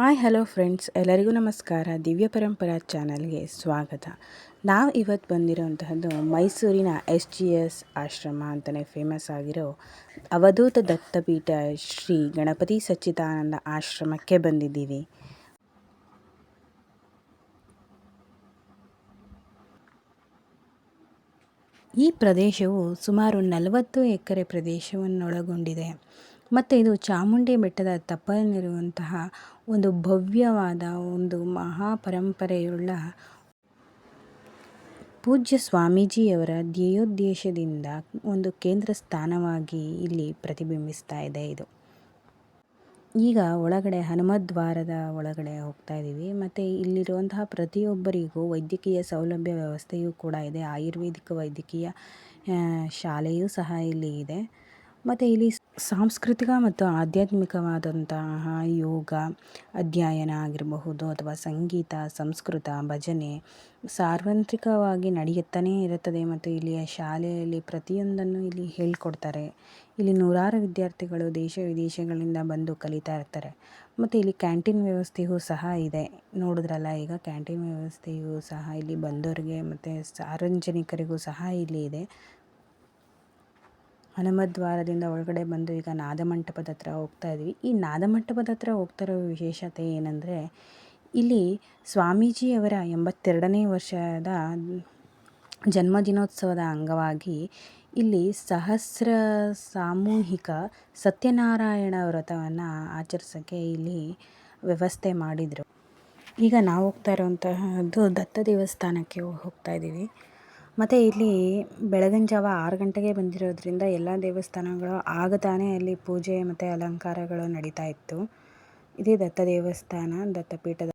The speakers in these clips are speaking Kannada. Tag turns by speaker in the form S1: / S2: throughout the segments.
S1: Hi, hello friends. ಎಲ್ಲರಿಗೂ ನಮಸ್ಕಾರ. ದಿವ್ಯ ಪರಂಪರಾ ಚಾನಲ್ಗೆ ಸ್ವಾಗತ. ನಾವು ಇವತ್ತು ಬಂದಿರುವಂತಹದ್ದು ಮೈಸೂರಿನ ಎಸ್ ಜಿ ಎಸ್ ಆಶ್ರಮ ಅಂತಲೇ ಫೇಮಸ್ ಆಗಿರೋ ಅವಧೂತ ದತ್ತಪೀಠ ಶ್ರೀ ಗಣಪತಿ ಸಚ್ಚಿದಾನಂದ ಆಶ್ರಮಕ್ಕೆ ಬಂದಿದ್ದೀವಿ. ಈ ಪ್ರದೇಶವು ಸುಮಾರು ನಲವತ್ತು ಎಕರೆ ಪ್ರದೇಶವನ್ನೊಳಗೊಂಡಿದೆ. ಮತ್ತು ಇದು ಚಾಮುಂಡಿ ಬೆಟ್ಟದ ತಪ್ಪಲಿನಲ್ಲಿರುವಂತಹ ಒಂದು ಭವ್ಯವಾದ ಒಂದು ಮಹಾ ಪರಂಪರೆಯುಳ್ಳ ಪೂಜ್ಯ ಸ್ವಾಮೀಜಿಯವರ ಧ್ಯೇಯೋದ್ದೇಶದಿಂದ ಒಂದು ಕೇಂದ್ರ ಸ್ಥಾನವಾಗಿ ಇಲ್ಲಿ ಪ್ರತಿಬಿಂಬಿಸ್ತಾ ಇದೆ ಇದು. ಈಗ ಒಳಗಡೆ ಹನುಮದ್ವಾರದ ಒಳಗಡೆ ಹೋಗ್ತಾ ಇದ್ದೀವಿ. ಮತ್ತು ಇಲ್ಲಿರುವಂತಹ ಪ್ರತಿಯೊಬ್ಬರಿಗೂ ವೈದ್ಯಕೀಯ ಸೌಲಭ್ಯ ವ್ಯವಸ್ಥೆಯೂ ಕೂಡ ಇದೆ. ಆಯುರ್ವೇದಿಕ ವೈದ್ಯಕೀಯ ಶಾಲೆಯೂ ಸಹ ಇಲ್ಲಿ ಇದೆ. ಮತ್ತು ಇಲ್ಲಿ ಸಾಂಸ್ಕೃತಿಕ ಮತ್ತು ಆಧ್ಯಾತ್ಮಿಕವಾದಂತಹ ಯೋಗ, ಅಧ್ಯಯನ ಆಗಿರಬಹುದು ಅಥವಾ ಸಂಗೀತ, ಸಂಸ್ಕೃತ, ಭಜನೆ ಸಾರ್ವತ್ರಿಕವಾಗಿ ನಡೆಯುತ್ತಲೇ ಇರುತ್ತದೆ. ಮತ್ತು ಇಲ್ಲಿಯ ಶಾಲೆಯಲ್ಲಿ ಪ್ರತಿಯೊಂದನ್ನು ಇಲ್ಲಿ ಹೇಳಿಕೊಡ್ತಾರೆ. ಇಲ್ಲಿ ನೂರಾರು ವಿದ್ಯಾರ್ಥಿಗಳು ದೇಶ ವಿದೇಶಗಳಿಂದ ಬಂದು ಕಲಿತಾ ಇರ್ತಾರೆ. ಮತ್ತು ಇಲ್ಲಿ ಕ್ಯಾಂಟೀನ್ ವ್ಯವಸ್ಥೆಯೂ ಸಹ ಇದೆ. ನೋಡಿದ್ರಲ್ಲ, ಈಗ ಕ್ಯಾಂಟೀನ್ ವ್ಯವಸ್ಥೆಯೂ ಸಹ ಇಲ್ಲಿ ಬಂದವರಿಗೆ ಮತ್ತು ಸಾರ್ವಜನಿಕರಿಗೂ ಸಹ ಇಲ್ಲಿ ಇದೆ. ಹನುಮದ್ವಾರದಿಂದ ಒಳಗಡೆ ಬಂದು ಈಗ ನಾದಮಂಟಪದ ಹತ್ರ ಹೋಗ್ತಾ ಇದ್ದೀವಿ ಈ ನಾದಮಂಟಪದ ಹತ್ರ ಹೋಗ್ತಾ ಇರೋ ವಿಶೇಷತೆ ಏನಂದರೆ, ಇಲ್ಲಿ ಸ್ವಾಮೀಜಿಯವರ ಎಂಬತ್ತೆರಡನೇ ವರ್ಷದ ಜನ್ಮದಿನೋತ್ಸವದ ಅಂಗವಾಗಿ ಇಲ್ಲಿ ಸಹಸ್ರ ಸಾಮೂಹಿಕ ಸತ್ಯನಾರಾಯಣ ವ್ರತವನ್ನು ಆಚರಿಸೋಕ್ಕೆ ಇಲ್ಲಿ ವ್ಯವಸ್ಥೆ ಮಾಡಿದರು. ಈಗ ನಾವು ಹೋಗ್ತಾ ಇರುವಂತಹದ್ದು ದತ್ತ ದೇವಸ್ಥಾನಕ್ಕೆ ಹೋಗ್ತಾ ಇದ್ದೀವಿ. ಮತ್ತು ಇಲ್ಲಿ ಬೆಳಗಿನ ಜಾವ ಆರು ಗಂಟೆಗೆ ಬಂದಿರೋದ್ರಿಂದ ಎಲ್ಲ ದೇವಸ್ಥಾನಗಳು ಆಗ ತಾನೇ ಅಲ್ಲಿ ಪೂಜೆ ಮತ್ತು ಅಲಂಕಾರಗಳು ನಡೀತಾ ಇತ್ತು. ಇದೇ ದತ್ತ ದೇವಸ್ಥಾನ, ದತ್ತಪೀಠದ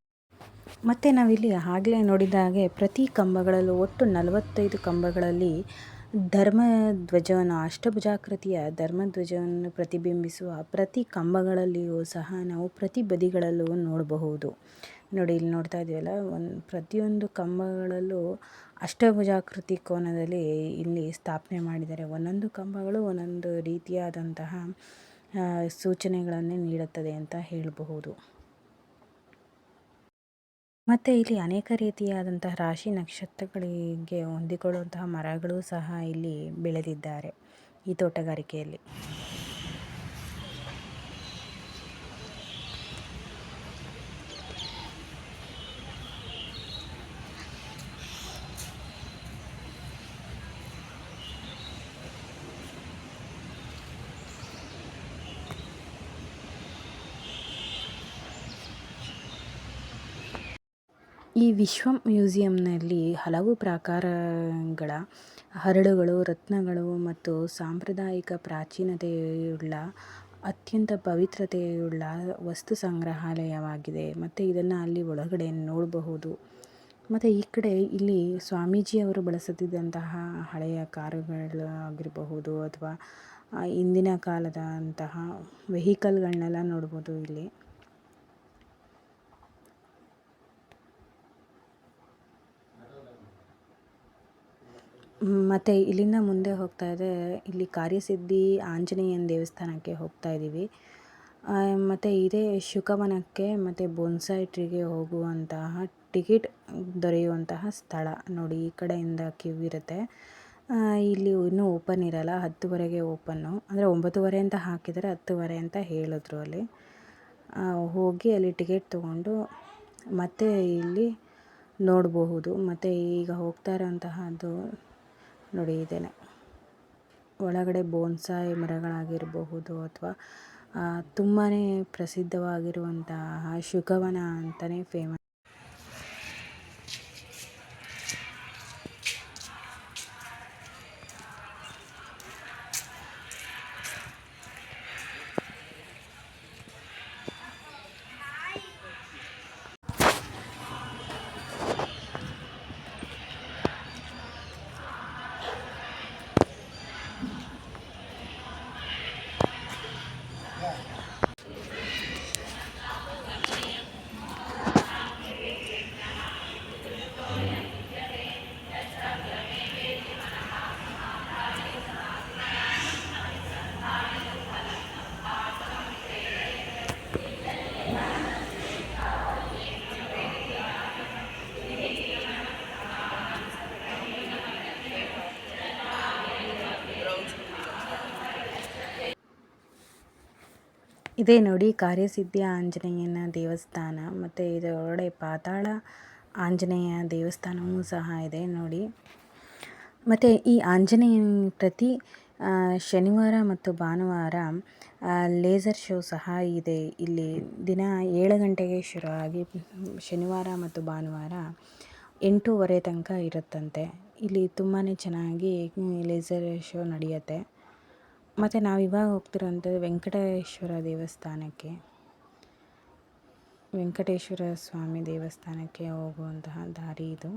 S1: ಮತ್ತು ನಾವಿಲ್ಲಿ ಆಗಲೇ ನೋಡಿದ ಹಾಗೆ ಪ್ರತಿ ಕಂಬಗಳಲ್ಲೂ ಒಟ್ಟು ನಲವತ್ತೈದು ಕಂಬಗಳಲ್ಲಿ ಧರ್ಮ ಧ್ವಜವನ್ನು ಅಷ್ಟಭುಜಾಕೃತಿಯ ಧರ್ಮ ಧ್ವಜವನ್ನು ಪ್ರತಿಬಿಂಬಿಸುವ ಪ್ರತಿ ಕಂಬಗಳಲ್ಲಿಯೂ ಸಹ ನಾವು ಪ್ರತಿ ಬದಿಗಳಲ್ಲೂ ನೋಡಬಹುದು. ನೋಡಿ, ಇಲ್ಲಿ ನೋಡ್ತಾ ಇದ್ದೀವಲ್ಲ, ಒಂದು ಪ್ರತಿಯೊಂದು ಕಂಬಗಳಲ್ಲೂ ಅಷ್ಟಭುಜಾಕೃತಿ ಕೋನದಲ್ಲಿ ಇಲ್ಲಿ ಸ್ಥಾಪನೆ ಮಾಡಿದ್ದಾರೆ. ಒಂದೊಂದು ಕಂಬಗಳು ಒಂದೊಂದು ರೀತಿಯಾದಂತಹ ಸೂಚನೆಗಳನ್ನೇ ನೀಡುತ್ತದೆ ಅಂತ ಹೇಳಬಹುದು. ಮತ್ತು ಇಲ್ಲಿ ಅನೇಕ ರೀತಿಯಾದಂತಹ ರಾಶಿ ನಕ್ಷತ್ರಗಳಿಗೆ ಹೊಂದಿಕೊಳ್ಳುವಂತಹ ಮರಗಳು ಸಹ ಇಲ್ಲಿ ಬೆಳೆದಿದ್ದಾರೆ ಈ ತೋಟಗಾರಿಕೆಯಲ್ಲಿ. ಈ ವಿಶ್ವ ಮ್ಯೂಸಿಯಂನಲ್ಲಿ ಹಲವು ಪ್ರಾಕಾರಗಳ ಹರಳುಗಳು ರತ್ನಗಳು ಮತ್ತು ಸಾಂಪ್ರದಾಯಿಕ ಪ್ರಾಚೀನತೆಯುಳ್ಳ, ಅತ್ಯಂತ ಪವಿತ್ರತೆಯುಳ್ಳ ವಸ್ತು ಸಂಗ್ರಹಾಲಯವಾಗಿದೆ. ಮತ್ತು ಇದನ್ನು ಅಲ್ಲಿ ಒಳಗಡೆ ನೋಡಬಹುದು. ಮತ್ತು ಈ ಕಡೆ ಇಲ್ಲಿ ಸ್ವಾಮೀಜಿಯವರು ಬಳಸುತ್ತಿದ್ದಂತಹ ಹಳೆಯ ಕಾರುಗಳಾಗಿರಬಹುದು ಅಥವಾ ಇಂದಿನ ಕಾಲದಂತಹ ವೆಹಿಕಲ್ಗಳನ್ನೆಲ್ಲ ನೋಡ್ಬೋದು ಇಲ್ಲಿ. ಮತ್ತು ಇಲ್ಲಿಂದ ಮುಂದೆ ಹೋಗ್ತಾ ಇದ್ದರೆ ಇಲ್ಲಿ ಕಾರ್ಯಸಿದ್ಧಿ ಆಂಜನೇಯನ ದೇವಸ್ಥಾನಕ್ಕೆ ಹೋಗ್ತಾ ಇದ್ದೀವಿ. ಮತ್ತು ಇದೇ ಶುಕವನಕ್ಕೆ ಮತ್ತು ಬೊನ್ಸಾಯಿ ಟ್ರೀಗೆ ಹೋಗುವಂತಹ ಟಿಕೆಟ್ ದೊರೆಯುವಂತಹ ಸ್ಥಳ ನೋಡಿ, ಈ ಕಡೆಯಿಂದ ಕ್ಯೂ ಇರುತ್ತೆ. ಇಲ್ಲಿ ಇನ್ನೂ ಓಪನ್ ಇರಲ್ಲ, ಹತ್ತುವರೆಗೆ ಓಪನ್ನು ಅಂದರೆ ಒಂಬತ್ತುವರೆ ಅಂತ ಹಾಕಿದರೆ ಹತ್ತುವರೆ ಅಂತ ಹೇಳಿದ್ರು ಅಲ್ಲಿ. ಹೋಗಿ ಅಲ್ಲಿ ಟಿಕೆಟ್ ತೊಗೊಂಡು ಮತ್ತೆ ಇಲ್ಲಿ ನೋಡಬಹುದು. ಮತ್ತು ಈಗ ಹೋಗ್ತಾ ಇರೋಂತಹದ್ದು ನೋಡಿ ಇದೇನೆ. ಒಳಗಡೆ ಬೋನ್ಸಾಯಿ ಮರಗಳಾಗಿರಬಹುದು ಅಥವಾ ತುಂಬಾ ಪ್ರಸಿದ್ಧವಾಗಿರುವಂತಹ ಶುಕವನ ಅಂತಲೇ ಫೇಮಸ್ ಇದೇ ನೋಡಿ ಕಾರ್ಯಸಿದ್ಧಿ ಆಂಜನೇಯನ ದೇವಸ್ಥಾನ ಮತ್ತು ಇದರೊಳಗಡೆ ಪಾತಾಳ ಆಂಜನೇಯ ದೇವಸ್ಥಾನವೂ ಸಹ ಇದೆ ನೋಡಿ. ಮತ್ತು ಈ ಆಂಜನೇಯನ ಪ್ರತಿ ಶನಿವಾರ ಮತ್ತು ಭಾನುವಾರ ಲೇಸರ್ ಶೋ ಸಹ ಇದೆ ಇಲ್ಲಿ. ದಿನ ಏಳು ಗಂಟೆಗೆ ಶುರುವಾಗಿ ಶನಿವಾರ ಮತ್ತು ಭಾನುವಾರ ಎಂಟೂವರೆ ತನಕ ಇರುತ್ತಂತೆ. ಇಲ್ಲಿ ತುಂಬಾ ಚೆನ್ನಾಗಿ ಲೇಸರ್ ಶೋ ನಡೆಯುತ್ತೆ. ಮತ್ತು ನಾವು ಇವಾಗ ಹೋಗ್ತಿರೋಂಥದ್ದು ವೆಂಕಟೇಶ್ವರ ದೇವಸ್ಥಾನಕ್ಕೆ, ವೆಂಕಟೇಶ್ವರ ಸ್ವಾಮಿ ದೇವಸ್ಥಾನಕ್ಕೆ ಹೋಗುವಂತಹ ದಾರಿ ಇದು.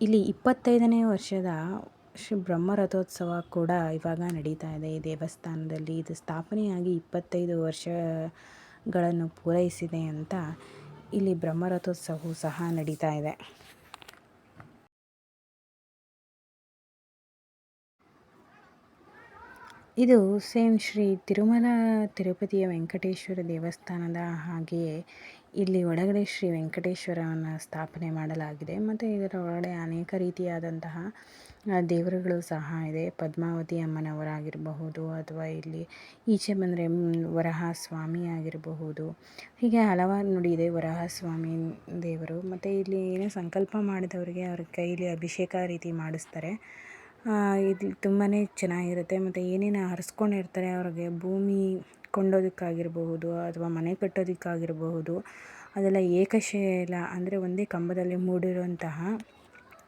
S1: ಇಲ್ಲಿ ಇಪ್ಪತ್ತೈದನೇ ವರ್ಷದ ಶ್ರೀ ಬ್ರಹ್ಮ ರಥೋತ್ಸವ ಕೂಡ ಇವಾಗ ನಡೀತಾ ಇದೆ. ಈ ದೇವಸ್ಥಾನದಲ್ಲಿ ಇದು ಸ್ಥಾಪನೆಯಾಗಿ ಇಪ್ಪತ್ತೈದು ವರ್ಷಗಳನ್ನು ಪೂರೈಸಿದೆ ಅಂತ ಇಲ್ಲಿ ಬ್ರಹ್ಮ ರಥೋತ್ಸವವು ಸಹ ನಡೀತಾ ಇದೆ. ಇದು ಸೇಮ್ ಶ್ರೀ ತಿರುಮಲ ತಿರುಪತಿಯ ವೆಂಕಟೇಶ್ವರ ದೇವಸ್ಥಾನದ ಹಾಗೆಯೇ ಇಲ್ಲಿ ಒಳಗಡೆ ಶ್ರೀ ವೆಂಕಟೇಶ್ವರವನ್ನು ಸ್ಥಾಪನೆ ಮಾಡಲಾಗಿದೆ. ಮತ್ತು ಇದರ ಒಳಗಡೆ ಅನೇಕ ರೀತಿಯಾದಂತಹ ದೇವರುಗಳು ಸಹ ಇದೆ. ಪದ್ಮಾವತಿ ಅಮ್ಮನವರಾಗಿರಬಹುದು ಅಥವಾ ಇಲ್ಲಿ ಈಚೆ ಬಂದರೆ ವರಹ ಸ್ವಾಮಿ ಆಗಿರಬಹುದು. ಹೀಗೆ ಹಲವಾರು ನುಡಿ ಇದೆ ವರಹ ಸ್ವಾಮಿ ದೇವರು. ಮತ್ತು ಇಲ್ಲಿ ಏನೇ ಸಂಕಲ್ಪ ಮಾಡಿದವರಿಗೆ ಅವ್ರ ಕೈಲಿ ಅಭಿಷೇಕ ರೀತಿ ಮಾಡಿಸ್ತಾರೆ. ಇದು ತುಂಬಾ ಚೆನ್ನಾಗಿರುತ್ತೆ. ಮತ್ತು ಏನೇನು ಹರ್ಸ್ಕೊಂಡಿರ್ತಾರೆ ಅವ್ರಿಗೆ, ಭೂಮಿ ಕೊಂಡೋದಕ್ಕಾಗಿರಬಹುದು ಅಥವಾ ಮನೆ ಕಟ್ಟೋದಕ್ಕಾಗಿರಬಹುದು, ಅದೆಲ್ಲ ಏಕಶಿಲ ಅಂದರೆ ಒಂದೇ ಕಂಬದಲ್ಲಿ ಮೂಡಿರುವಂತಹ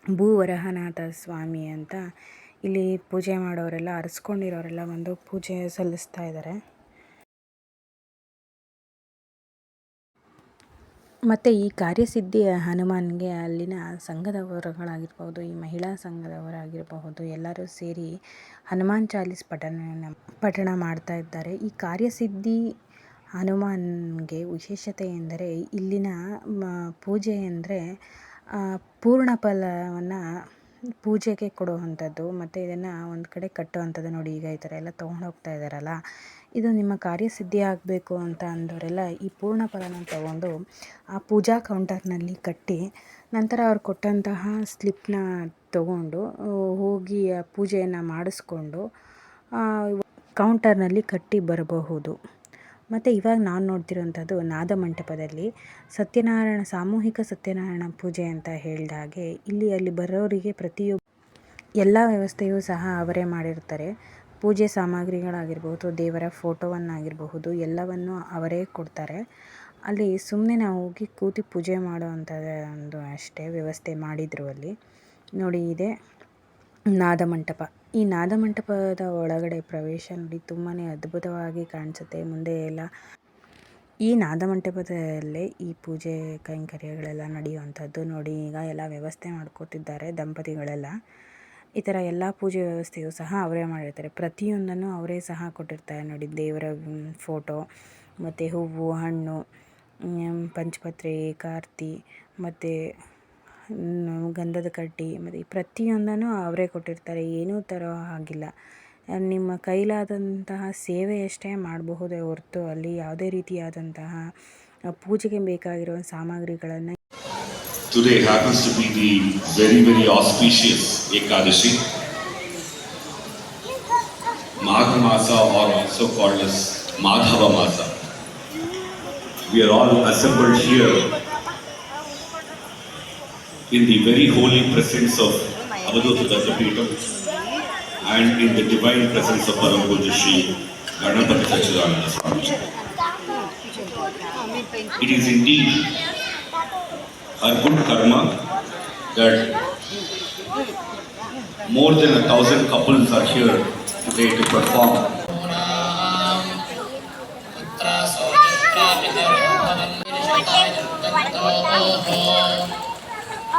S1: ಭೂವರಹನಾಥ ಸ್ವಾಮಿ ಅಂತ ಇಲ್ಲಿ ಪೂಜೆ ಮಾಡೋರೆಲ್ಲ ಅರಸ್ಕೊಂಡಿರೋರೆಲ್ಲ ಬಂದು ಪೂಜೆ ಸಲ್ಲಿಸ್ತಾ ಇದ್ದಾರೆ ಮತ್ತು ಈ ಕಾರ್ಯಸಿದ್ಧಿ ಹನುಮಾನ್ಗೆ ಅಲ್ಲಿನ ಸಂಘದವರುಗಳಾಗಿರ್ಬೋದು ಈ ಮಹಿಳಾ ಸಂಘದವರಾಗಿರಬಹುದು, ಎಲ್ಲರೂ ಸೇರಿ ಹನುಮಾನ್ ಚಾಲೀಸ್ ಪಠಣ ಪಠಣ ಮಾಡ್ತಾ ಇದ್ದಾರೆ. ಈ ಕಾರ್ಯಸಿದ್ಧಿ ಹನುಮಾನ್ಗೆ ವಿಶೇಷತೆ ಎಂದರೆ ಇಲ್ಲಿನ ಪೂಜೆ ಅಂದರೆ ಪೂರ್ಣ ಫಲವನ್ನು ಪೂಜೆಗೆ ಕೊಡುವಂಥದ್ದು, ಮತ್ತು ಇದನ್ನು ಒಂದು ಕಡೆ ಕಟ್ಟುವಂಥದ್ದು ನೋಡಿ, ಈಗ ಈ ಥರ ಎಲ್ಲ ತೊಗೊಂಡು ಹೋಗ್ತಾ ಇದ್ದಾರಲ್ಲ ಇದು ನಿಮ್ಮ ಕಾರ್ಯಸಿದ್ಧಿ ಆಗಬೇಕು ಅಂತ ಅಂದವರೆಲ್ಲ ಈ ಪೂರ್ಣ ಫಲನ ತಗೊಂಡು ಆ ಪೂಜಾ ಕೌಂಟರ್ನಲ್ಲಿ ಕಟ್ಟಿ, ನಂತರ ಅವ್ರು ಕೊಟ್ಟಂತಹ ಸ್ಲಿಪ್ನ ತಗೊಂಡು ಹೋಗಿ ಆ ಪೂಜೆಯನ್ನು ಮಾಡಿಸ್ಕೊಂಡು ಕೌಂಟರ್ನಲ್ಲಿ ಕಟ್ಟಿ ಬರಬಹುದು. ಮತ್ತು ಇವಾಗ ನಾನು ನೋಡ್ತಿರುವಂಥದ್ದು ನಾದಮಂಟಪದಲ್ಲಿ ಸತ್ಯನಾರಾಯಣ, ಸಾಮೂಹಿಕ ಸತ್ಯನಾರಾಯಣ ಪೂಜೆ ಅಂತ ಹೇಳಿದ ಹಾಗೆ ಇಲ್ಲಿ ಅಲ್ಲಿ ಬರೋರಿಗೆ ಪ್ರತಿಯೊಬ್ಬ, ಎಲ್ಲ ವ್ಯವಸ್ಥೆಯೂ ಸಹ ಅವರೇ ಮಾಡಿರ್ತಾರೆ. ಪೂಜೆ ಸಾಮಗ್ರಿಗಳಾಗಿರ್ಬೋದು ದೇವರ ಫೋಟೋವನ್ನಾಗಿರಬಹುದು, ಎಲ್ಲವನ್ನು ಅವರೇ ಕೊಡ್ತಾರೆ. ಅಲ್ಲಿ ಸುಮ್ಮನೆ ನಾವು ಹೋಗಿ ಕೂತು ಪೂಜೆ ಮಾಡೋ ಅಂಥದ್ದು ಒಂದು ಅಷ್ಟೇ ವ್ಯವಸ್ಥೆ ಮಾಡಿದರು ಅಲ್ಲಿ. ನೋಡಿ, ಇದೆ ನಾದಮಂಟಪ ಈ ನಾದಮಂಟಪದ ಒಳಗಡೆ ಪ್ರವೇಶ ನೋಡಿ ತುಂಬಾ ಅದ್ಭುತವಾಗಿ ಕಾಣಿಸುತ್ತೆ. ಮುಂದೆ ಎಲ್ಲ ಈ ನಾದಮಂಟಪದಲ್ಲೇ ಈ ಪೂಜೆ ಕೈಂಕರ್ಯಗಳೆಲ್ಲ ನಡೆಯುವಂಥದ್ದು ನೋಡಿ. ಈಗ ಎಲ್ಲ ವ್ಯವಸ್ಥೆ ಮಾಡ್ಕೋತಿದ್ದಾರೆ ದಂಪತಿಗಳೆಲ್ಲ. ಈ ಥರ ಎಲ್ಲ ಪೂಜೆ ವ್ಯವಸ್ಥೆಯು ಸಹ ಅವರೇ ಮಾಡಿರ್ತಾರೆ. ಪ್ರತಿಯೊಂದನ್ನು ಅವರೇ ಸಹ ಕೊಟ್ಟಿರ್ತಾರೆ ನೋಡಿ. ದೇವರ ಫೋಟೋ, ಮತ್ತು ಹೂವು, ಹಣ್ಣು ಪಂಚಪತ್ರೆ, ಕಾರ್ತಿ, ಮತ್ತು ಗಂಧದ ಕಡ್ಡಿ ಮತ್ತು ಪ್ರತಿಯೊಂದನ್ನು ಅವರೇ ಕೊಟ್ಟಿರ್ತಾರೆ ಏನೂ ತರೋ ಹಾಗಿಲ್ಲ ನಿಮ್ಮ ಕೈಲಾದಂತಹ ಸೇವೆಯಷ್ಟೇ ಮಾಡಬಹುದೇ ಹೊರತು ಅಲ್ಲಿ ಯಾವುದೇ ರೀತಿಯಾದಂತಹ ಪೂಜೆಗೆ ಬೇಕಾಗಿರುವ ಸಾಮಗ್ರಿಗಳನ್ನು
S2: Today happens to be the very, very auspicious Ekadashi. Magha Masa, or also called as Madhava Masa. We are all assembled here in the very holy presence of Avadhuta Dattapeetham and in the divine presence of Param Puja Ganapati Sachidananda Swami. It is indeed a good karma that more than a thousand couples are here today to perform.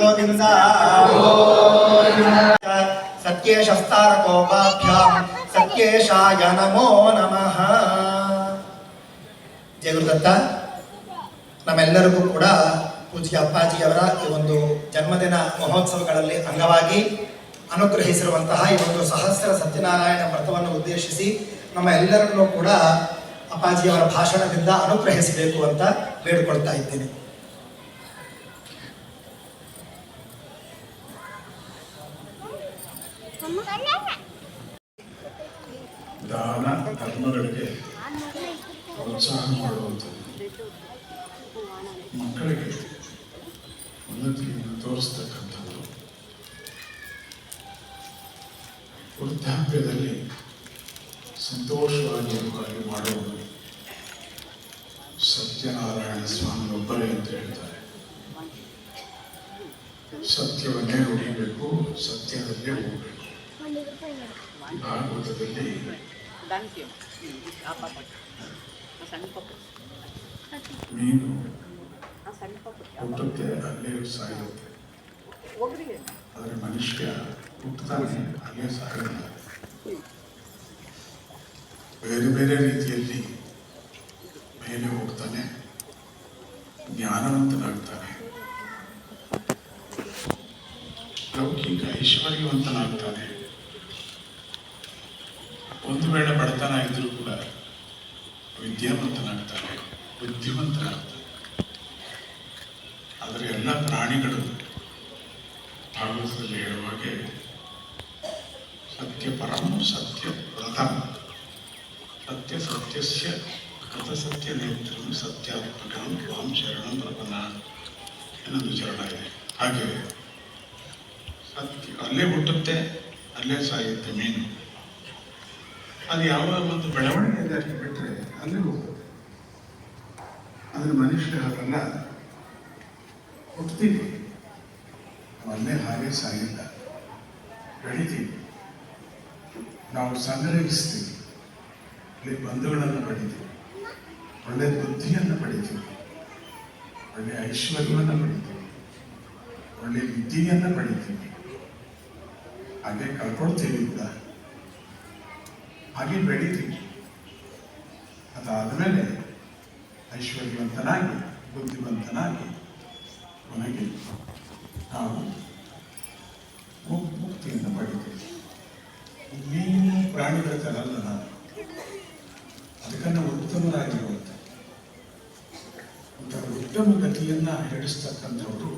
S3: Govinda ಸತ್ಯೇಶಸ್ತಾರಕೋಪಾಭ್ಯಾಂ ಸತ್ಯೇಶಾಯ ನಮೋ ನಮಃ ಜಯ ಗುರುದತ್ತ ನಮ್ಮೆಲ್ಲರಿಗೂ ಕೂಡ ಪೂಜ್ಯ ಅಪ್ಪಾಜಿಯವರ ಈ ಒಂದು ಜನ್ಮದಿನ ಮಹೋತ್ಸವಗಳಲ್ಲಿ ಅಂಗವಾಗಿ ಅನುಗ್ರಹಿಸಿರುವಂತಹ ಈ ಒಂದು ಸಹಸ್ರ ಸತ್ಯನಾರಾಯಣ ವ್ರತವನ್ನು ಉದ್ದೇಶಿಸಿ ನಮ್ಮ ಎಲ್ಲರನ್ನೂ ಕೂಡ ಅಪ್ಪಾಜಿಯವರ ಭಾಷಣದಿಂದ ಅನುಗ್ರಹಿಸಬೇಕು ಅಂತ ಬೇಡಿಕೊಳ್ತಾ ಇದ್ದೇನೆ.
S4: ಸತ್ಯನಾರಾಯಣ ಸ್ವಾಮಿ ಒಬ್ಬರೇ ಅಂತ ಹೇಳ್ತಾರೆ. ಸತ್ಯವನ್ನೇ ಉಳಿಬೇಕು ಸತ್ಯದಲ್ಲೇ ಹೋಗಬೇಕು. ಭಾಗವತದಲ್ಲಿ ಮೀನು ಹುಟ್ಟುತ್ತೆ ಅಲ್ಲೇ ಸಾಯುತ್ತೆ ಆದರೆ ಮನುಷ್ಯ ಹುಟ್ಟುತ್ತಾನೆ ಅಲ್ಲೇ ಸಾಯೋಲ್ಲ ಬೇರೆ ಬೇರೆ ರೀತಿಯಲ್ಲಿ ಮೇಲೆ ಹೋಗ್ತಾನೆ, ಜ್ಞಾನವಂತನಾಗ್ತಾನೆ. ಲೌಕಿಕ ಐಶ್ವರ್ಯವಂತನಾಗ್ತಾನೆ. ಒಂದು ವೇಳೆ ಬಡತನ ಇದ್ರೂ ಕೂಡ ವಿದ್ಯಾವಂತನಾಗ್ತಾನೆ, ಬುದ್ಧಿವಂತನಾಗ್ತಾನೆ. ಆದರೆ ಎಲ್ಲ ಪ್ರಾಣಿಗಳು ಭಾಗವತದಲ್ಲಿ ಹೇಳುವಾಗೆ ಸತ್ಯ ಪರಂ ಸತ್ಯ ಪ್ರಥಮ ಸತ್ಯ ಸತ್ಯಸ್ಯ. ಕೃತ ಸತ್ಯ ಸತ್ಯಾತ್ಮಕಂ ತ್ವಾಂ ಶರಣಂ ಪ್ರಪನ್ನ ಇನ್ನೊಂದು ಚರಣ ಇದೆ. ಹಾಗೆ ಸತ್ಯ ಅಲ್ಲೇ ಹುಟ್ಟುತ್ತೆ, ಅಲ್ಲೇ ಸಾಯುತ್ತೆ ಮೀನು. ಅದು ಯಾವ ಒಂದು ಬೆಳವಣಿಗೆ ದಾರಿ ಬಿಟ್ಟರೆ ಅಲ್ಲಿ ಹೋಗುತ್ತೆ ಆದರೆ ಮನುಷ್ಯ ಹಾಗಲ್ಲ. ಹುಟ್ತೀವಿ. ನಾವು ಅಲ್ಲೇ ಹಾಗೆ ಸಾಗಿಲ್ಲ ಬೆಳಿತೀವಿ. ನಾವು ಸಂಗ್ರಹಿಸ್ತೀವಿ. ಅಲ್ಲಿ ಬಂಧುಗಳನ್ನು ಪಡಿತೀವಿ ಒಳ್ಳೆ ಬುದ್ಧಿಯನ್ನು ಪಡಿತೀವಿ. ಒಳ್ಳೆ ಐಶ್ವರ್ಯವನ್ನು ಪಡಿತೀವಿ. ಒಳ್ಳೆ ವಿದ್ಯೆಯನ್ನು ಪಡಿತೀವಿ. ಹಾಗೆ ಕಳ್ಕೊಳ್ತೀವಿ ಕೂಡ. ಹಾಗೆ ಬೆಳಿತೀವಿ. ಅದಾದಮೇಲೆ ಐಶ್ವರ್ಯವಂತನಾಗಿ, ಬುದ್ಧಿವಂತನಾಗಿ ಕೊನೆಗೆ ನಾವು ಮುಕ್ತಿಯಿಂದ ಪಡಿತೀವಿ. ಇನ್ನೇನು ಪ್ರಾಣಿಗಳ ಥರ ಅಲ್ಲ ನಾವು. ಅದಕ್ಕನ್ನು ಉತ್ತಮರಾಗಿರುವಂಥ ಒಂಥರ ಉತ್ತಮ ಗತಿಯನ್ನು ಹೇಳಿಸ್ತಕ್ಕಂಥವರು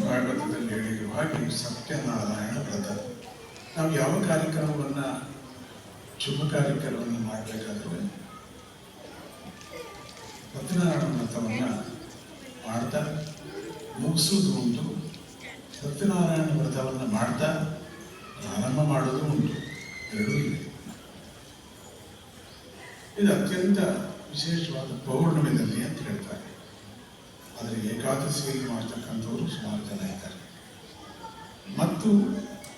S4: ಭಾಗವತದಲ್ಲಿ ಹೇಳಿರುವ ಹಾಗೆ ಸತ್ಯನಾರಾಯಣ ವ್ರತ. ನಾವು ಯಾವ ಕಾರ್ಯಕ್ರಮವನ್ನು, ಶುಭ ಕಾರ್ಯಕ್ರಮವನ್ನು ಮಾಡಬೇಕಾದ್ರೆ ಸತ್ಯನಾರಾಯಣ ವ್ರತವನ್ನು ಮಾಡ್ತಾ, ಮುಗಿಸೋದು ಉಂಟು. ಸತ್ಯನಾರಾಯಣ ವ್ರತವನ್ನು ಮಾಡ್ತಾ ಪ್ರಾರಂಭ ಮಾಡೋದು ಉಂಟು. ಎರಡೂ ಇದೆ. ಇದು ಅತ್ಯಂತ ವಿಶೇಷವಾದ ಪೌರ್ಣಮಿನಲ್ಲಿ ಅಂತ ಹೇಳ್ತಾರೆ ಆದರೆ ಏಕಾದಶಿಯಲ್ಲಿ ಮಾಡ್ತಕ್ಕಂಥವರು ಸುಮಾರು ಜನ ಇದ್ದಾರೆ. ಮತ್ತು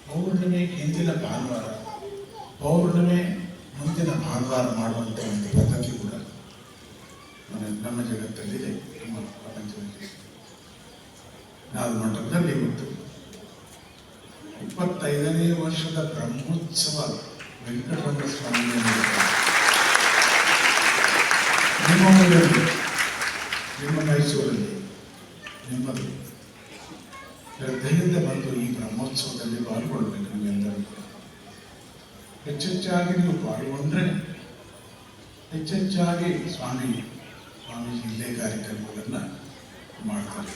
S4: ಪೌರ್ಣಿಮೆ ಹಿಂದಿನ ಭಾನುವಾರ, ಪೌರ್ಣಿಮೆ ಮುಂದಿನ ಭಾನುವಾರ ಮಾಡುವಂಥ ಒಂದು ಪದ್ಧತಿ ಕೂಡ ನಮ್ಮ ನಮ್ಮ ಜಗತ್ತಲ್ಲಿದೆ ನಮ್ಮ ಪ್ರಪಂಚದಲ್ಲಿ ನಾವು ಮಂಟಪದಲ್ಲಿ ಇವತ್ತು ಇಪ್ಪತ್ತೈದನೇ ವರ್ಷದ ಬ್ರಹ್ಮೋತ್ಸವ ವೆಂಕಟರಮಣ ಸ್ವಾಮಿಯನ್ನು ನಿಮ್ಮ ಊರಲ್ಲಿ ನಿಮ್ಮ ಮೈಸೂರಲ್ಲಿ ನಿಮ್ಮದು. ಶ್ರದ್ಧೆಯಿಂದ ಬಂದು ಈ ಬ್ರಹ್ಮೋತ್ಸವದಲ್ಲಿ ಪಾಲ್ಗೊಳ್ಬೇಕು ಕೂಡ ಹೆಚ್ಚೆಚ್ಚಾಗಿ ನೀವು ಪಾಲ್ಗೊಂಡ್ರೆ, ಹೆಚ್ಚೆಚ್ಚಾಗಿ ಸ್ವಾಮಿ, ಸ್ವಾಮೀಜಿ ಇಲ್ಲೇ ಕಾರ್ಯಕ್ರಮಗಳನ್ನು ಮಾಡ್ತಾರೆ.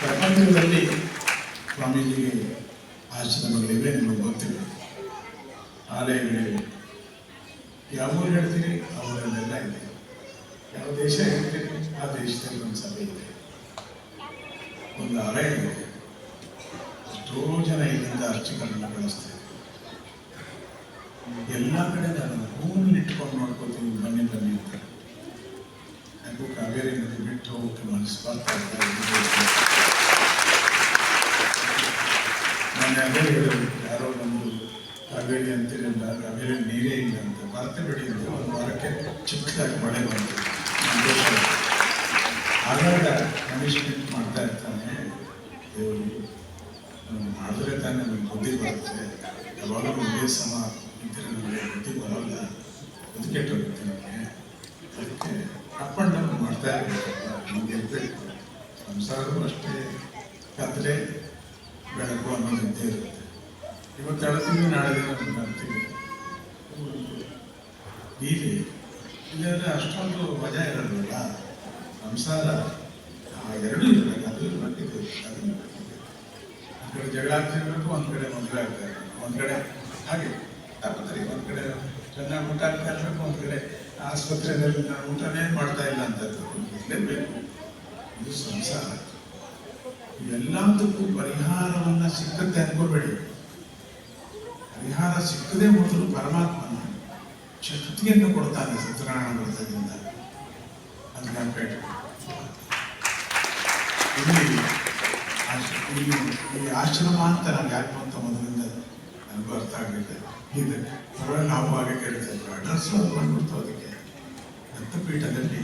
S4: ಪ್ರಪಂಚದಲ್ಲಿ ಸ್ವಾಮೀಜಿಗೆ ಆಶ್ರಮಗಳಿವೆ, ನಿಮಗೆ ಗೊತ್ತಿವೆ ಆಲಯಗಳಿವೆ. ಯಾವ ಊರು ಹೇಳ್ತೀನಿ ಆ ಊರಲ್ಲೆಲ್ಲ ಇದೆ. ಯಾವ ದೇಶ ಹೇಳ್ತೀರಿ? ಆ ದೇಶದಲ್ಲಿ ಒಂದು ಸಭೆ ಇದೆ. ಒಂದು ಆಲಯ ಇದೆ. ಎಷ್ಟೋ ಜನ ಇಲ್ಲಿಂದ ಅರ್ಚಕರನ್ನು ಕಳಿಸ್ತಾರೆ ಎಲ್ಲ ಕಡೆ ನಾನು ಹೂವನ್ನು ಇಟ್ಕೊಂಡು ನೋಡ್ಕೋತೀನಿ, ಬನ್ನಿ ಬನ್ನಿ ಅಂತ. ಯಾಕೋ ಕಾವೇರಿ ನದಿ ಬಿಟ್ಟು ಹೋಗಕ್ಕೆ ಮನಸ್ಸು ಬರ್ತಾ. ಮೊನ್ನೆ ಅದೇ ಯಾರೋ ನಮ್ಮದು ಕಾವೇರಿ ಅಂತಿರಲ್ಲ ಕಾವೇರಿ ನೀರೇ ಇಲ್ಲ ಅಂತ ಮರತೆ ಬೆಳೆಯಿಂದ ಒಂದು ವಾರಕ್ಕೆ ಚಿಕ್ಕದಾಗಿ ಮಳೆ ಬಂತು. ಆಗಾಗ ಪನಿಷ್ಮೆಂಟ್ ಮಾಡ್ತಾ ಇರ್ತಾನೆ. ದೇವರು ಮಾಡಿದ್ರೆ ತಾನೇ ನಮಗೆ ಬುದ್ಧಿ ಬರುತ್ತೆ. ಯಾವಾಗಲೂ ಒಂದೇ ಸಮ ಇದ್ದರೆ ನಮಗೆ ಬುದ್ಧಿ ಬರೋಲ್ಲ. ಇದು ಕೆಟ್ಟೋಗುತ್ತೆ ನಮಗೆ. ಅದಕ್ಕೆ ಅಪ್ ಆ್ಯಂಡ್ ಡೌನ್ ಮಾಡ್ತಾ ಇರಬೇಕು. ಇರಬೇಕು. ಸಂಸಾರವೂ ಅಷ್ಟೇ. ಕತ್ತಲೆ ಬೆಳಕು ಅನ್ನೋದು ಇರುತ್ತೆ. ಇವತ್ತು ಅಳ್ತೀವಿ ನಾಳೆ ದಿನ ಅಂತೀವಿ. ಇಲ್ಲಿ ಇದೆಲ್ಲ ಅಷ್ಟೊಂದು ಮಜಾ ಇರೋದಿಲ್ಲ. ಸಂಸಾರ ಎರಡೂ ಇರಬೇಕು ಅದು ಇರಬೇಕು. ಒಂದ್ ಕಡೆ ಜಗಳ ಆಗ್ತಿರ್ಬೇಕು ಒಂದು ಕಡೆ ಮದುವೆ ಆಗ್ತಾ ಇರಬೇಕು, ಒಂದು ಕಡೆ ಹಾಗೆ. ತಪ್ಪತ್ರಿ ಒಂದು ಕಡೆ ಚೆನ್ನಾಗಿ ಊಟ ಆಗ್ತಾ ಇರಬೇಕು, ಒಂದು ಕಡೆ ಆಸ್ಪತ್ರೆಯಲ್ಲಿ ನಾನು ಊಟನೇ ಮಾಡ್ತಾ ಇಲ್ಲ ಅಂತ ಇರಲೇಬೇಕು. ಇದು ಸಂಸಾರ. ಇವೆಲ್ಲದಕ್ಕೂ ಪರಿಹಾರವನ್ನು ಸಿಕ್ಕಂತೆ ಅನ್ಕೋಬೇಡಿ. ಪರಿಹಾರ ಸಿಕ್ಕದೆ ಮೊದಲು ಪರಮಾತ್ಮನ ಶಕ್ತಿಯನ್ನು ಕೊಡ್ತಾನೆ ಸತ್ಯನಾರಾಯಣ ವ್ರತದಿಂದ ಅದು ನೆನಪಿಟ್ಟು ಇಲ್ಲಿ ಈ ಆಶ್ರಮ ಅಂತ ನಾನು ಯಾಕೆ ಅಂತ ಮೊದಲಿಂದ ನನಗೂ ಅರ್ಥ ಆಗಿದೆ ಇದೆ ಪರವಾಗಿ ನಾವು ಇದ್ವಿ ಅಡ್ರೆಸ್ ಬಂದ್ಬಿಡ್ತು ಅದಕ್ಕೆ. ದತ್ತಪೀಠದಲ್ಲಿ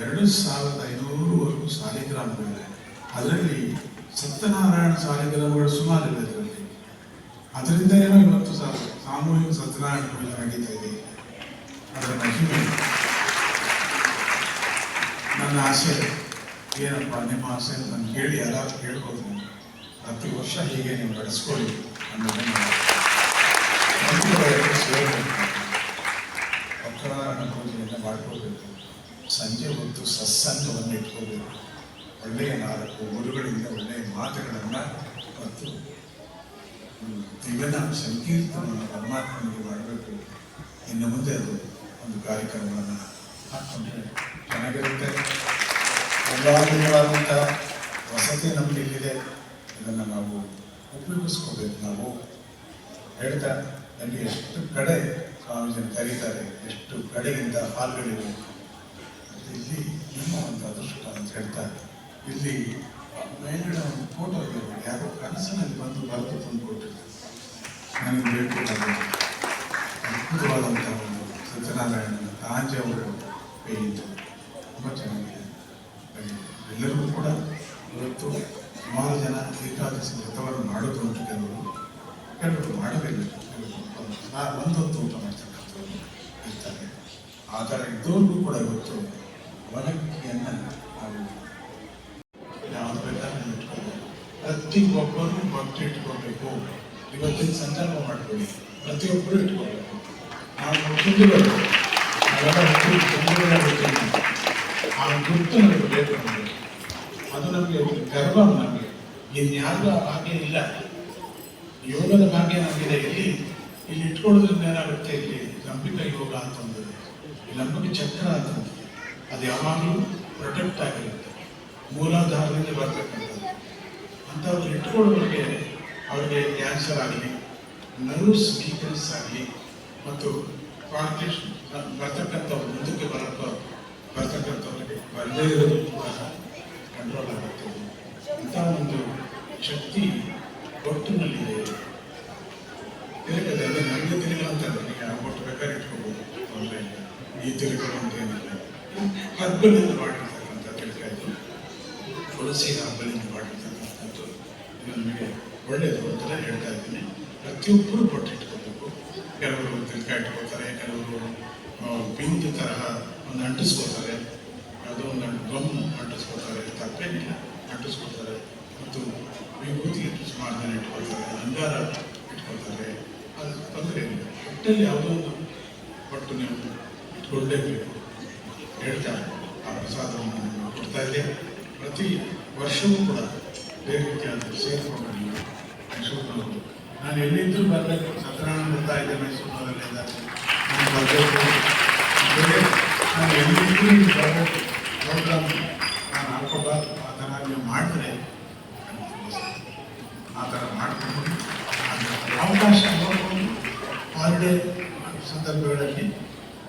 S4: ಎರಡು ಸಾವಿರದ ಐನೂರುವರೆಗೂ ಸಾಲಿಗ್ರಾಮಗಳಿವೆ. ಅದರಲ್ಲಿ ಸತ್ಯನಾರಾಯಣ ಸಾಲಿಗ್ರಾಮಗಳು ಸುಮಾರು ಅದರಲ್ಲಿ ಅದರಿಂದ ಏನೋ ಇವತ್ತು ಸಹ ಸಾಮೂಹಿಕ ಸತ್ಯನಾರಾಯಣ ನಡೀತಾ ಇದೆ. ಅದರ ಮಹಿಮೆ. ನನ್ನ ಆಸೆ ಏನಪ್ಪ, ನಿಮ್ಮ ಆಸೆ ಅಂತ ನಾನು ಕೇಳಿ ಎಲ್ಲರೂ ಕೇಳ್ಬೋದು. ಹತ್ತು ವರ್ಷ ಹೀಗೆ ನೀವು ನಡೆಸ್ಕೊಳ್ಳಿ ಅನ್ನೋದನ್ನು ಸತ್ಯನಾರಾಯಣ ಪೂಜೆಯನ್ನು ಮಾಡ್ಕೋಬೇಕು ಸಂಜೆ ಹೊತ್ತು ಸತ್ಸಂಗವನ್ನು ಇಟ್ಕೋಬೇಕು ಒಳ್ಳೆಯ ನಾಲ್ಕು ಗುರುಗಳಿಂದ ಒಳ್ಳೆಯ ಮಾತುಗಳನ್ನು ಮತ್ತು ಸಂಕೀರ್ತನ ಸಂಕೀರ್ತನವನ್ನು ಪರಮಾತ್ಮನಿಗೆ ಮಾಡಬೇಕು ಇನ್ನು ಮುಂದೆ ಅದು ಒಂದು ಕಾರ್ಯಕ್ರಮವನ್ನು ಹಾಕ್ಕೊಂಡ್ರೆ ಚೆನ್ನಾಗಿರುತ್ತೆ. ಎಲ್ಲ ದಿನವಾದಂಥ ವಸತಿ ನಮಗೆ ಇಲ್ಲಿದೆ. ಇದನ್ನು ನಾವು ಉಪಯೋಗಿಸ್ಕೋಬೇಕು. ನಾವು ಹೇಳ್ತಾ ಅಲ್ಲಿ ಎಷ್ಟು ಕಡೆ ಸ್ವಾಮೀಜಿಯನ್ನು ಕರೀತಾರೆ, ಎಷ್ಟು ಕಡೆಯಿಂದ ಹಾಲ್ಗಳಿವೆ. ಇಲ್ಲಿ ನಿಮ್ಮ ಒಂದು ಅದೃಷ್ಟ ಅಂತ ಹೇಳ್ತಾ ಇಲ್ಲಿ ಮೇಲ್ಗಡೆ ಒಂದು ಫೋಟೋ ಇದೆ. ಯಾರೋ ಕನಸಿನಲ್ಲಿ ಬಂದು ಬರೆದು ತಂದು ಕೊಟ್ಟಿದ್ದಾರೆ ನನಗೆ ಬೇಕು ಅದು ಅದ್ಭುತವಾದಂಥ ಒಂದು ಸತ್ಯನಾರಾಯಣನ ಅವರು ಪೇಂಟ್ ತುಂಬ ಚೆನ್ನಾಗಿದೆ ಎಲ್ಲರಿಗೂ ಕೂಡ ಇವತ್ತು ಸುಮಾರು ಜನ ಏಕಾದಶಿ ವ್ರತವನ್ನು ಮಾಡೋದು ಅಂತ ಕೆಲವರು ಕೆಲವರು ಮಾಡಬೇಕು ಕೆಲವರು ನಾ- ಒಂದೊಂದು ಊಟ ಮಾಡ್ತಕ್ಕಂಥವ್ರು ಇರ್ತಾರೆ ಆ ಥರ ಇದ್ದವ್ರಿಗೂ ಕೂಡ ಇವತ್ತು ಪ್ರತಿಯೊಬ್ಬರು ಇಟ್ಕೊಂಡು ನಾವು ಹಿಂದೂಗಳು ನಾವೆಲ್ಲ ಹುಟ್ಟು ಹುಟ್ಟಿದ್ವಿ. ಆ ಗುರುತು ನಮಗೆ ಬೇಕು ಅದು ನಮಗೆ ಗರ್ವ ನಮಗೆ ಇನ್ಯಾರಿಗೂ ಆ ಭಾಗ್ಯ ಇಲ್ಲ ಯೋಗದ ಭಾಗ್ಯ ನಮಗಿದೆ ಇಲ್ಲಿ ಇಲ್ಲಿ ಇಟ್ಕೊಳ್ಳೋದ್ರಿಂದ ಏನಾಗುತ್ತೆ ಇಲ್ಲಿ ಲಂಬಿಕ ಯೋಗ ಅಂತಂದರೆ ಲಂಬಿಕ ಚಕ್ರ ಅಂತ ಒಂದಿದೆ. ಅದು ಯಾವಾಗಲೂ ಪ್ರೊಟೆಕ್ಟ್ ಆಗಿರುತ್ತೆ ಮೂಲಾಧಾರದಿಂದ ಬರ್ತಕ್ಕಂಥದ್ದು ಅಂಥವ್ರು ಇಟ್ಕೊಳ್ಳೋರಿಗೆ ಅವರಿಗೆ ಕ್ಯಾನ್ಸರ್ ಆಗಲಿ ವೀಕ್ನೆಸ್ ಆಗಲಿ ಮತ್ತು ಬರ್ತಕ್ಕಂಥ ಮುಂದಕ್ಕೆ ಬರಪ್ಪ ಬರ್ತಕ್ಕಂಥವ್ರಿಗೆ ಬರದೇ ಇರೋದು ಕೂಡ ಕಂಟ್ರೋಲ್ ಆಗುತ್ತೆ. ಇಂಥ ಒಂದು ಶಕ್ತಿ ಒಟ್ಟಿನಲ್ಲಿದೆ. ತಿರುಗದೆ ನನಗೆ ತಿರುಗಲು ಅಂತ ನನಗೆ ಒಟ್ಟು ಬೇಕಾದ್ರೆ ಇಟ್ಕೋಬೋದು ಇಲ್ಲ ಈ ತಿರುಗಲು ಅಂತ ಏನಿಲ್ಲ. ಹರ್ಬಲಿಂದ ಮಾಡಿರ್ತಕ್ಕಂಥ ತಿರುಗಾಯ್ತು ತುಳಸಿ ಹಬ್ಬಲಿಂದ ಮಾಡಿರ್ತಕ್ಕಂಥದ್ದು ಇದು ಒಳ್ಳೆಯದು ಅಂತಲೇ ಹೇಳ್ತಾ ಇದ್ದೀನಿ. ಪ್ರತಿಯೊಬ್ಬರು ಬೊಟ್ಟು ಇಟ್ಕೋಬೇಕು ಕೆಲವರು ತಿರ್ಕ ಇಟ್ಕೋತಾರೆ ಕೆಲವರು ಬಿಂದು ತರಹ ಒಂದು ಅಂಟಿಸ್ಕೋತಾರೆ ಯಾವುದೋ ಒಂದು ಗಮ್ ಅಂಟಿಸ್ಕೋತಾರೆ ತಪ್ಪೇನಿಲ್ಲ ಅಂಟಿಸ್ಕೋತಾರೆ ಮತ್ತು ವಿಭೂತಿ ಸುಮಾರು ಜನ ಇಟ್ಕೊಳ್ತಾರೆ, ಅಂಗಾರ ಇಟ್ಕೊಳ್ತಾರೆ. ಅದು ತೊಂದರೆ ಇಲ್ಲ. ಒಟ್ಟಲ್ಲಿ ಯಾವುದೋ ಒಂದು ಬಟ್ಟು ನೀವು ಇಟ್ಕೊಳ್ಳೇಬೇಕು ಹೇಳ್ತಾ ಆ ಪ್ರಸಾದವನ್ನು ಕೊಡ್ತಾ ಇದೆ ಪ್ರತಿ ವರ್ಷವೂ ಕೂಡ ಬೇರೆ ರೀತಿಯಾದ ಸೇರ್ಕೊಂಡು ನೀವು ನಾನು ಎಲ್ಲಿದ್ದರೂ ಬರಬೇಕು. ಸತ್ಯನಾರಾಯಣ ಬರ್ತಾ ಇದ್ದೆ ನಾನು ಬರಬೇಕು. ಬೇರೆ ನಾನು ಬರಬೇಕು. ಪ್ರೋಗ್ರಾಮ್ ನಾನು ಹಾಕೋಬಾರ್ದು ಆ ಥರ ನೀವು ಮಾಡಿದ್ರೆ ಆ ಥರ ಅವಕಾಶ ನೋಡಿಕೊಂಡು ಹಾಲಿಡೇ ಸಂದರ್ಭಗಳಲ್ಲಿ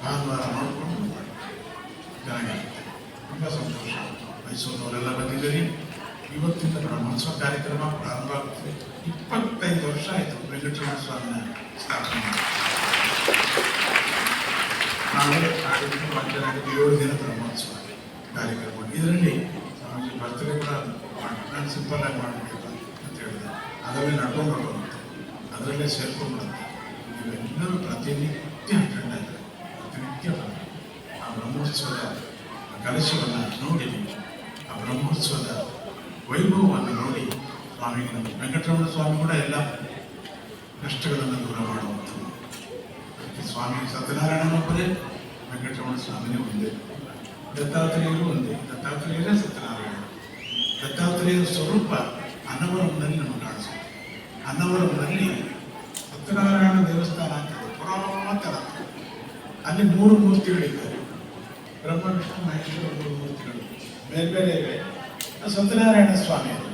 S4: ಭಾನುವಾರ ನೋಡಿಕೊಂಡು ಮಾಡಿ ಚೆನ್ನಾಗಿರುತ್ತೆ. ತುಂಬ ಸಂತೋಷ ಮೈಸೂರಿನವರೆಲ್ಲ ಬಂದಿದ್ದೀರಿ. ಇವತ್ತಿಂದ ಬ್ರಹ್ಮೋತ್ಸವ ಕಾರ್ಯಕ್ರಮ ಪ್ರಾರಂಭ ಆಗುತ್ತೆ. ಇಪ್ಪತ್ತೈದು ವರ್ಷ ಆಯಿತು ವೆಂಕಟರಮಣ ಸ್ವಾಮಿನ ಸ್ಥಾಪನೆ. ನಾವೇ ಆಗಿದ್ದು ಮಧ್ಯಾಹ್ನ ಏಳು ದಿನ ಬ್ರಹ್ಮೋತ್ಸವ ಕಾರ್ಯಕ್ರಮ ಇದರಲ್ಲಿ ನಮಗೆ ಬರ್ತಡೇ ಕೂಡ ಮಾಡಿ ನಾನು ಸಿಂಪಲ್ ಆಗಿ ಮಾಡಬೇಕು ಅಂತ ಹೇಳಿದೆ ಅದರಲ್ಲಿ ನಡ್ಕೊಂಡು ಹೋಗೋದು ಅದರಲ್ಲೇ ಸೇರ್ಕೊಂಡ್ಬಿಡುತ್ತೆ ನೀವೆಲ್ಲರೂ ಪ್ರತಿನಿತ್ಯ ಆ ಆಗಿದೆ ಪ್ರತಿನಿತ್ಯ ಕಲಶವನ್ನು ನೋಡಿ ಆ ಬ್ರಹ್ಮೋತ್ಸವದ ವೈಭವವನ್ನು ನೋಡಿ ಸ್ವಾಮಿ ವೆಂಕಟರಮಣ ಸ್ವಾಮಿ ಕೂಡ ಎಲ್ಲ ಕಷ್ಟಗಳನ್ನು ದೂರ ಮಾಡುವಂಥದ್ದು ಅದಕ್ಕೆ ಸ್ವಾಮಿ ಸತ್ಯನಾರಾಯಣನೊಬ್ಬರೇ ವೆಂಕಟರಮಣ ಸ್ವಾಮಿನೇ ಒಂದೇ ದತ್ತಾತ್ರೇಯರು ಒಂದೇ ದತ್ತಾತ್ರೇಯರೇ ಸತ್ಯನಾರಾಯಣ ದತ್ತಾತ್ರೇಯರ ಸ್ವರೂಪ ಅನ್ನವರಂನಲ್ಲಿ ನಮಗೆ ಕಾಣಿಸುತ್ತೆ ಅನ್ನವರಂನಲ್ಲಿ ಸತ್ಯನಾರಾಯಣ ದೇವಸ್ಥಾನ ಅಂತ ಇದೆ, ಪುರಾತನ ಅಲ್ಲಿ ಮೂರು ಮೂರ್ತಿಗಳಿದ್ದಾರೆ ಬ್ರಹ್ಮ ವಿಷ್ಣು ಮಹೇಶ್ವರ ಮೂರು ಮೂರ್ತಿಗಳು ಬೇರೆ ಬೇರೆ ಇವೆ ಅದು ಸತ್ಯನಾರಾಯಣ ಸ್ವಾಮಿ ಅದು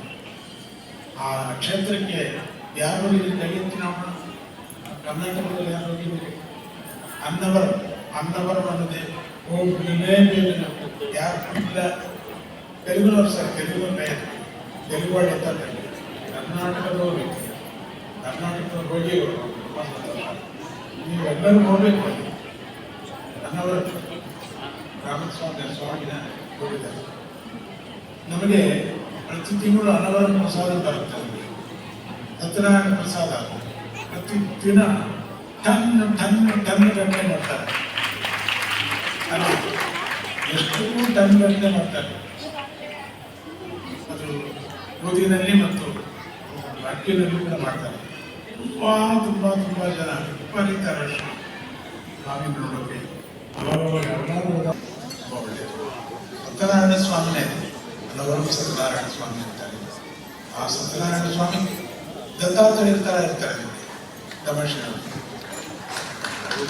S4: ಆ ಕ್ಷೇತ್ರಕ್ಕೆ ಯಾರು ನೋಡೋಣ ಕರ್ನಾಟಕದಲ್ಲಿ ಯಾರು ಹೋಗಿದ್ದೀರಿ ಅನ್ನವರ ಅನ್ನವರ ಅನ್ನೋದೇ ಹೋಗಲೇಬೇಕು ಯಾರು ಇಲ್ಲ? ತೆಲುಗುನವ್ರು ಸರ್, ತೆಲುಗು ಕೈ ಎತ್ತಿ. ತೆಲುಗು ಅಂತ ಎತ್ತಾರೆ ಕರ್ನಾಟಕದ ಹೋಗಿ. ನೀವೆಲ್ಲರೂ ಹೋಗ್ಬೇಕು ಅನ್ನವರ, ರಾಮಸ್ವಾಮಿ ಸ್ವಾಮಿನ ಹೋಗಿದ್ದಾರೆ ನಮಗೆ ಪ್ರತಿ ತಿಂಗಳು ಹಲವಾರು ಪ್ರಸಾದ ಬರುತ್ತೆ ಸತ್ಯನಾರಾಯಣ ಪ್ರಸಾದ. ಪ್ರತಿ ದಿನ ಟನ್ ಟನ್ ಟನ್ ಗಂಟೆ ಮಾಡ್ತಾರೆ. ಅಲ್ಲಿ, ಎಷ್ಟು ಟನ್ ಗಂಟೆ ಮಾಡ್ತಾರೆ. ಅದು ಗೋಧಿನಲ್ಲಿ ಮತ್ತು ಅಕ್ಕಿನಲ್ಲಿ ಕೂಡ ಮಾಡ್ತಾರೆ. ತುಂಬ ತುಂಬ ತುಂಬ ಜನ ವಿಪರೀತ ರಶ್. ಸ್ವಾಮಿ ನೋಡೋಕೆ ಸತ್ಯನಾರಾಯಣ ಸ್ವಾಮಿನೇ. ಹಲವರು ಸತ್ಯನಾರಾಯಣ ಸ್ವಾಮಿ ಅಂತಾರೆ ಆ ಸತ್ಯನಾರಾಯಣ ಸ್ವಾಮಿ ದತ್ತಾತ್ರೇಯ ಥರ ಇರ್ತಾರೆ ನಿಮಗೆ ತಮಾಷೆ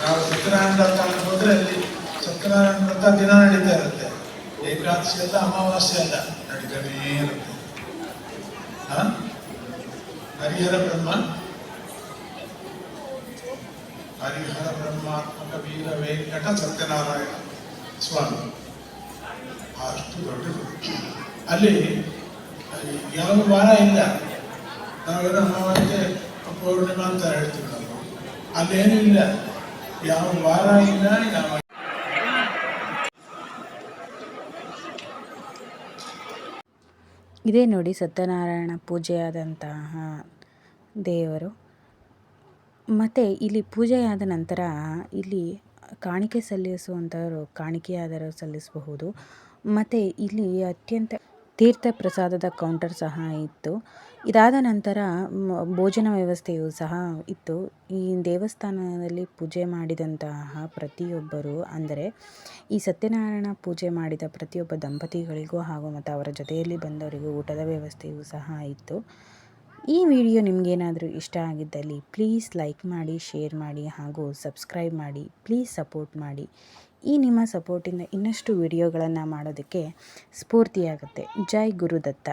S4: ನಾವು ಸತ್ಯನಾರಾಯಣ ದತ್ತ ಅಂತ ಹೋದ್ರೆ ಅಲ್ಲಿ ಸತ್ಯನಾರಾಯಣ ದತ್ತ ದಿನ ನಡೀತಾ ಇರುತ್ತೆ. ಏಕಾದಶಿ ಅಲ್ಲ, ಅಮಾವಾಸ್ಯೆ ಅಲ್ಲ, ನಡೀತಾನೇ ಇರುತ್ತೆ. ಹರಿಹರ ಬ್ರಹ್ಮ? ಹರಿಹರ ಬ್ರಹ್ಮಾತ್ಮಕ ವೀರ ವೆಂಕಟ ಸತ್ಯನಾರಾಯಣ ಸ್ವಾಮಿ. ಅಷ್ಟು ದೊಡ್ಡದು. ಅಲ್ಲಿ ಯಾವ ವಾರ ಇಲ್ಲ, ನಾವೆಲ್ಲ ಅಮಾವಾಸ್ಯೆ ಪೌರ್ಣಿಮಾ ಅಂತ ಹೇಳ್ತೀವಿ ನಾವು. ಅಲ್ಲೇನೂ ಇಲ್ಲ. ಯಾವ ವಾರ ಇಲ್ಲ, ಯಾವ
S1: ಇದೇ ನೋಡಿ ಸತ್ಯನಾರಾಯಣ ಪೂಜೆಯಾದಂತಹ ದೇವರು. ಮತ್ತು ಇಲ್ಲಿ ಪೂಜೆಯಾದ ನಂತರ ಇಲ್ಲಿ ಕಾಣಿಕೆ ಸಲ್ಲಿಸುವಂಥವರು ಕಾಣಿಕೆಯಾದರೂ ಸಲ್ಲಿಸಬಹುದು. ಮತ್ತು ಇಲ್ಲಿ ಅತ್ಯಂತ ತೀರ್ಥ ಪ್ರಸಾದದ ಕೌಂಟರ್ ಸಹ ಇತ್ತು. ಇದಾದ ನಂತರ ಭೋಜನ ವ್ಯವಸ್ಥೆಯು ಸಹ ಇತ್ತು. ಈ ದೇವಸ್ಥಾನದಲ್ಲಿ ಪೂಜೆ ಮಾಡಿದಂತಹ ಪ್ರತಿಯೊಬ್ಬರು, ಅಂದರೆ ಈ ಸತ್ಯನಾರಾಯಣ ಪೂಜೆ ಮಾಡಿದ ಪ್ರತಿಯೊಬ್ಬ ದಂಪತಿಗಳಿಗೂ ಹಾಗೂ ಮತ್ತು ಅವರ ಜೊತೆಯಲ್ಲಿ ಬಂದವರಿಗೂ ಊಟದ ವ್ಯವಸ್ಥೆಯೂ ಸಹ ಇತ್ತು. ಈ ವಿಡಿಯೋ ನಿಮಗೇನಾದರೂ ಇಷ್ಟ ಆಗಿದ್ದಲ್ಲಿ ಪ್ಲೀಸ್ ಲೈಕ್ ಮಾಡಿ, ಶೇರ್ ಮಾಡಿ ಹಾಗೂ ಸಬ್ಸ್ಕ್ರೈಬ್ ಮಾಡಿ, ಪ್ಲೀಸ್ ಸಪೋರ್ಟ್ ಮಾಡಿ. ಈ ನಿಮ್ಮ ಸಪೋರ್ಟಿಂದ ಇನ್ನಷ್ಟು ವಿಡಿಯೋಗಳನ್ನು ಮಾಡೋದಕ್ಕೆ ಸ್ಫೂರ್ತಿಯಾಗುತ್ತೆ. ಜೈ ಗುರುದತ್ತ.